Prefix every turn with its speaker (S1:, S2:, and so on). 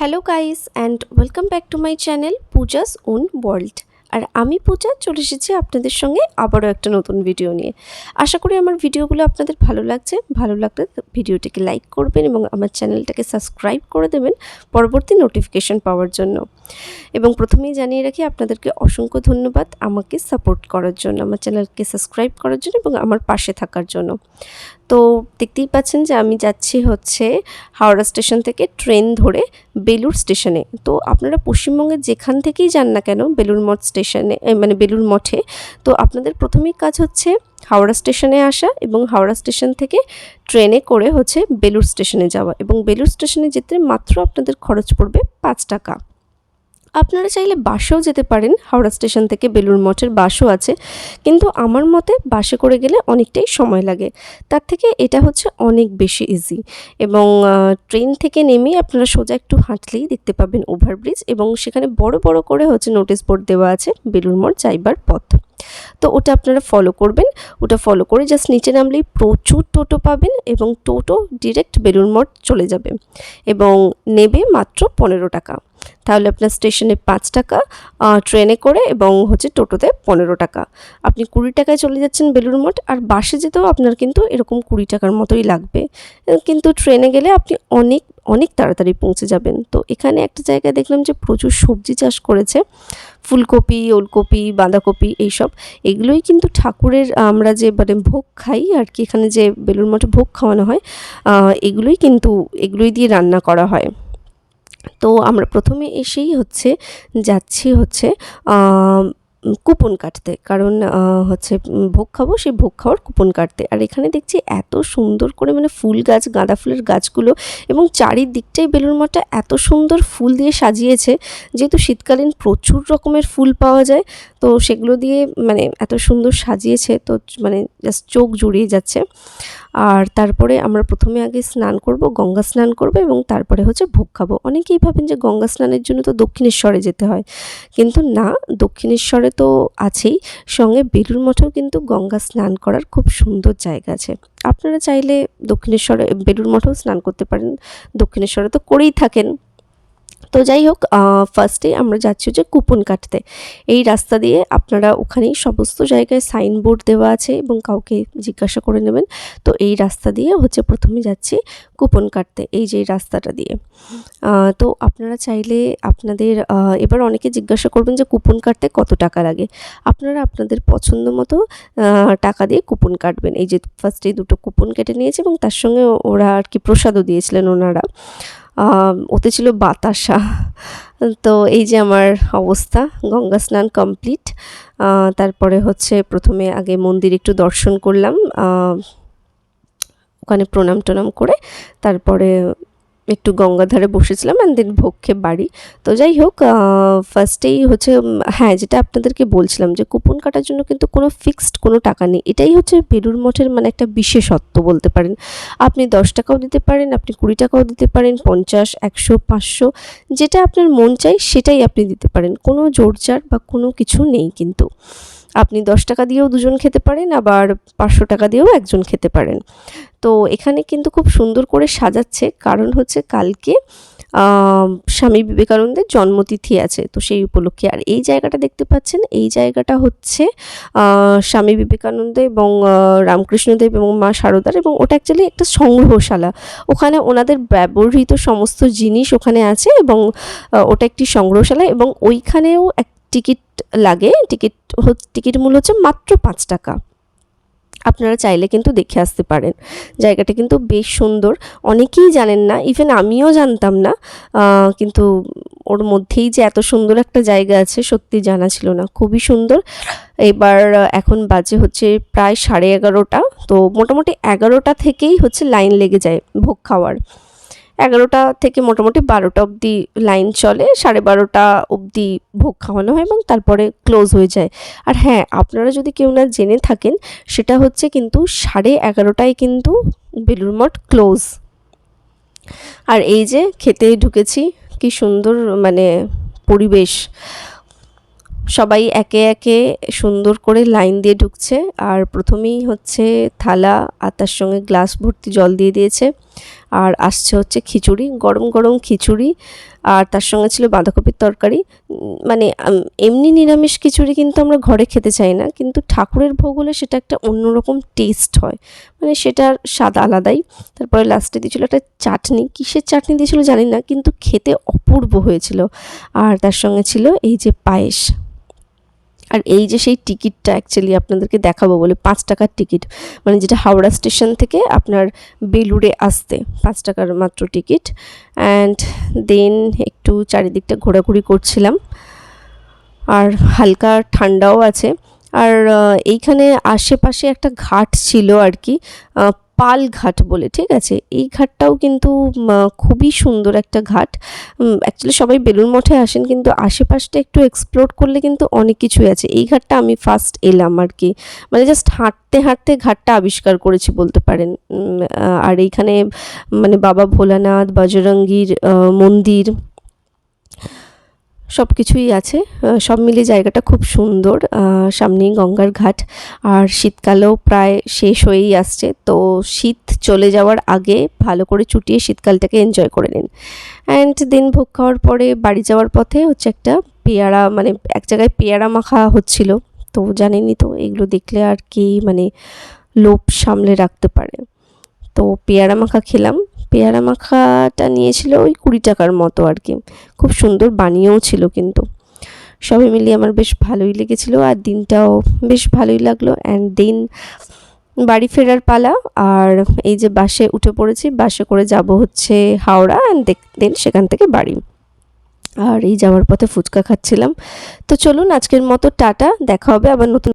S1: Hello guys and welcome back to my channel Pooja's own world আর আমি পূজা চলে এসেছি আপনাদের সঙ্গে আবারও একটা নতুন ভিডিও নিয়ে। আশা করি আমার ভিডিওগুলো আপনাদের ভালো লাগছে। ভালো লাগলে ভিডিওটিকে লাইক করবেন এবং আমার চ্যানেলটাকে সাবস্ক্রাইব করে দেবেন পরবর্তী নোটিফিকেশন পাওয়ার জন্য। এবং প্রথমেই জানিয়ে রাখি, আপনাদেরকে অসংখ্য ধন্যবাদ আমাকে সাপোর্ট করার জন্য, আমার চ্যানেলকে সাবস্ক্রাইব করার জন্য এবং আমার পাশে থাকার জন্য। তো দেখতেই পাচ্ছেন যে আমি যাচ্ছি হচ্ছে হাওড়া স্টেশন থেকে ট্রেন ধরে বেলুর স্টেশনে। তো আপনারা পশ্চিমবঙ্গের যেখান থেকেই যান না কেন বেলুর মঠ স্টেশনে মানে বেলুর মঠে, তো আপনাদের প্রথমেই কাজ হচ্ছে হাওড়া স্টেশনে আসা এবং হাওড়া স্টেশন থেকে ট্রেনে করে হচ্ছে বেলুর স্টেশনে যাওয়া। এবং বেলুর স্টেশনে যেতে মাত্র আপনাদের খরচ পড়বে পাঁচ টাকা। আপনারা চাইলে বাসেও যেতে পারেন, হাওড়া স্টেশন থেকে বেলুর মঠের বাসও আছে। কিন্তু আমার মতে বাসে করে গেলে অনেকটাই সময় লাগে। তার থেকে এটা হচ্ছে অনেক বেশি ইজি এবং ট্রেন থেকে নেমে আপনারা সোজা একটু হাঁটলেই দেখতে পাবেন ওভারব্রিজ এবং সেখানে বড় বড় করে হচ্ছে নোটিশ বোর্ড দেওয়া আছে বেলুর মঠ যাইবার পথ। তো ওটা আপনারা ফলো করবেন। ওটা ফলো করে জাস্ট নিচে নামলেই প্রচুর টোটো পাবেন এবং টোটো ডিরেক্ট বেলুর মঠ চলে যাবে এবং নেবে মাত্র পনেরো টাকা। তাহলে আপনার স্টেশনে পাঁচ টাকা ট্রেনে করে এবং হচ্ছে টোটোতে পনেরো টাকা। আপনি কুড়ি টাকায় চলে যাচ্ছেন বেলুর মঠ আর বাসে যেতেও আপনার কিন্তু এরকম কুড়ি টাকার মতোই লাগবে। কিন্তু ট্রেনে গেলে আপনি অনেক অনেক তাড়াতাড়ি পৌঁছে যাবেন। তো এখানে একটা জায়গায় দেখলাম যে প্রচুর সবজি চাষ করেছে। ফুলকপি, ওলকপি, বাঁধাকপি এইসব। এগুলোই কিন্তু ঠাকুরের আমরা যে মানে ভোগ খাই আর কি, এখানে যে বেলুর মঠে ভোগ খাওয়ানো হয় এগুলোই কিন্তু, এগুলোই দিয়ে রান্না করা হয়। তো আমরা প্রথমে এসেই হচ্ছে যাচ্ছি হচ্ছে কুপন কাটতে। কারণ হচ্ছে ভোগ খাব, সেই ভোগ খাওয়ার কুপন কাটতে। আর এখানে দেখছি এত সুন্দর করে মানে ফুল গাছ, গাঁদা ফুলের গাছগুলো এবং চারিদিকটাই বেলুর মঠটা এত সুন্দর ফুল দিয়ে সাজিয়েছে। যেহেতু শীতকালীন প্রচুর রকমের ফুল পাওয়া যায়, তো সেগুলো দিয়ে মানে এত সুন্দর সাজিয়েছে, তো মানে জাস্ট চোখ জুড়িয়ে যাচ্ছে। আর তারপরে আমরা প্রথমে আগে স্নান করব, গঙ্গা স্নান করব এবং তারপরে হচ্ছে ভোগ খাব। অনেকেই ভাবেন যে গঙ্গা স্নানের জন্য তো দক্ষিণেশ্বরে যেতে হয়। কিন্তু না, দক্ষিণেশ্বরে তো আছেই। সঙ্গে বেলুর মঠেও কিন্তু গঙ্গা স্নান করার খুব সুন্দর জায়গা আছে। আপনারা চাইলে দক্ষিণেশ্বরে বেলুর মঠেও স্নান করতে পারেন। দক্ষিণেশ্বরে তো করেই থাকেন। তো যাই হোক ফার্স্টে আমরা যাচ্ছি হচ্ছে কুপন কাটতে। এই রাস্তা দিয়ে আপনারা ওখানেই সমস্ত জায়গায় সাইনবোর্ড দেওয়া আছে এবং কাউকে জিজ্ঞাসা করে নেবেন। তো এই রাস্তা দিয়ে হচ্ছে প্রথমে যাচ্ছি কুপন কাটতে, এই যে রাস্তাটা দিয়ে। তো আপনারা চাইলে আপনাদের এবার অনেকে জিজ্ঞাসা করবেন যে কুপন কাটতে কত টাকা লাগে? আপনারা আপনাদের পছন্দ মতো টাকা দিয়ে কুপন কাটবেন। এই যে ফার্স্টে দুটো কুপন কেটে নিয়েছে এবং তার সঙ্গে ওরা আর কি প্রসাদও দিয়েছিলেন ওনারা। ওতে ছিল বাতাসা। তো এই যে আমার অবস্থা, গঙ্গা স্নান কমপ্লিট তারপরে হচ্ছে প্রথমে আগে মন্দির একটু দর্শন করলাম ওখানে প্রণাম টনাম করে, তারপরে একটু গঙ্গার ধারে বসেছিলাম অ্যান্ড দেন খেয়ে বাড়ি। তো যাই হোক ফার্স্টেই হচ্ছে হ্যাঁ যেটা আপনাদেরকে বলছিলাম যে কুপন কাটার জন্য কিন্তু কোনো ফিক্সড কোনো টাকা নেই। এটাই হচ্ছে বেলুর মঠের মানে একটা বিশেষত্ব বলতে পারেন। আপনি দশ টাকাও দিতে পারেন, আপনি কুড়ি টাকাও দিতে পারেন, পঞ্চাশ, একশো, পাঁচশো, যেটা আপনার মন চাই সেটাই আপনি দিতে পারেন। কোনো জোরজার বা কোনো কিছু নেই কিন্তু। আপনি দশ টাকা দিয়েও দুজন খেতে পারেন, আবার পাঁচশো টাকা দিয়েও একজন খেতে পারেন। তো এখানে কিন্তু খুব সুন্দর করে সাজাচ্ছে। কারণ হচ্ছে কালকে স্বামী বিবেকানন্দের জন্মতিথি আছে, তো সেই উপলক্ষে। আর এই জায়গাটা দেখতে পাচ্ছেন, এই জায়গাটা হচ্ছে স্বামী বিবেকানন্দ এবং রামকৃষ্ণদেব এবং মা শারদার এবং ওটা অ্যাকচুয়ালি একটা সংগ্রহশালা। ওখানে ওনাদের ব্যবহৃত সমস্ত জিনিস ওখানে আছে এবং ওটা একটি সংগ্রহশালা এবং ওইখানেও এক টিকিট লাগে। টিকিট টিকিট মূল্য হচ্ছে মাত্র পাঁচ টাকা। আপনারা চাইলে কিন্তু দেখে আসতে পারেন। জায়গাটা কিন্তু বেশ সুন্দর। অনেকেই জানেন না ইভেন আমিও জানতাম না কিন্তু ওর মধ্যেই যে এত সুন্দর একটা জায়গা আছে, সত্যি জানা ছিল না। খুবই সুন্দর। এবার এখন বাজে হচ্ছে প্রায় সাড়ে এগারোটা। তো মোটামুটি এগারোটা থেকেই হচ্ছে লাইন লেগে যায় ভোগ খাওয়ার। এগারোটা থেকে মোটামুটি বারোটা অবধি লাইন চলে, সাড়ে বারোটা অবধি ভোগ খাওয়ানো হয় এবং তারপরে ক্লোজ হয়ে যায়। আর হ্যাঁ আপনারা যদি কেউ না জেনে থাকেন, সেটা হচ্ছে কিন্তু সাড়ে এগারোটায় কিন্তু বেলুর মঠ ক্লোজ আর এই যে খেতে ঢুকেছি, কি সুন্দর মানে পরিবেশ। সবাই একে একে সুন্দর করে লাইন দিয়ে ঢুকছে। আর প্রথমেই হচ্ছে থালা আর তার সঙ্গে গ্লাস ভর্তি জল দিয়ে দিয়েছে। আর আসছে হচ্ছে খিচুড়ি, গরম গরম খিচুড়ি। আর তার সঙ্গে ছিল বাঁধাকপির তরকারি। মানে এমনি নিরামিষ খিচুড়ি কিন্তু আমরা ঘরে খেতে চাই না। কিন্তু ঠাকুরের ভোগ হলে সেটা একটা অন্যরকম টেস্ট হয়। মানে সেটার স্বাদ আলাদাই। তারপরে লাস্টে দিয়েছিল একটা চাটনি। কিসের চাটনি দিয়েছিল জানি না, কিন্তু খেতে অপূর্ব হয়েছিল। আর তার সঙ্গে ছিল এই যে পায়েস। আর এই যে সেই টিকিটটা অ্যাকচুয়ালি আপনাদেরকে দেখাবো বলে পাঁচ টাকার টিকিট মানে যেটা হাওড়া স্টেশন থেকে আপনার বেলুড়ে আসতে পাঁচ টাকার মাত্র টিকিট। অ্যান্ড দেন একটু চারিদিকটা ঘোরাঘুরি করছিলাম। আর হালকা ঠান্ডাও আছে। আর এইখানে আশেপাশে একটা ঘাট ছিল আর কি পাল ঘাট বলে, ঠিক আছে? এই ঘাটটাও কিন্তু খুবই সুন্দর একটা ঘাট। অ্যাকচুয়ালি সবাই বেলুর মঠে আসেন, কিন্তু আশেপাশটা একটু এক্সপ্লোর করলে কিন্তু অনেক কিছুই আছে। এই ঘাটটা আমি ফার্স্ট এলাম আর কি মানে জাস্ট হাঁটতে হাঁটতে ঘাটটা আবিষ্কার করেছি বলতে পারেন। আর এইখানে মানে বাবা ভোলানাথ, বজরঙ্গীর মন্দির সব কিছুই আছে সব মিলিয়ে জায়গাটা খুব সুন্দর। সামনেই গঙ্গার ঘাট। আর শীতকালেও প্রায় শেষ হয়েই আসছে। তো শীত চলে যাওয়ার আগে ভালো করে চুটিয়ে শীতকালটাকে এনজয় করে নিন। অ্যান্ড দিন ভোগ খাওয়ার পরে বাড়ি যাওয়ার পথে হচ্ছে একটা পেয়ারা মানে এক জায়গায় পেয়ারা মাখা হচ্ছিল। তো জানেনই তো, এগুলো দেখলে আর কি মানে লোভ সামলে রাখতে পারে। তো পেয়ারা মাখা খেলাম। পেয়ারা মাখাটা নিয়েছিল ওই কুড়ি টাকার মতো আর কি। খুব সুন্দর বানিয়েও ছিল কিন্তু। সবাই মিলিয়ে আমার বেশ ভালোই লেগেছিল আর দিনটাও বেশ ভালোই লাগল। অ্যান্ড দেন বাড়ি ফেরার পালা আর এই যে বাসে উঠে পড়েছি, বাসে করে যাব হচ্ছে হাওড়া অ্যান্ড দেন সেখান থেকে বাড়ি। আর এই যাওয়ার পথে ফুচকা খাচ্ছিলাম। তো চলুন আজকের মতো টাটা, দেখা হবে আবার নতুন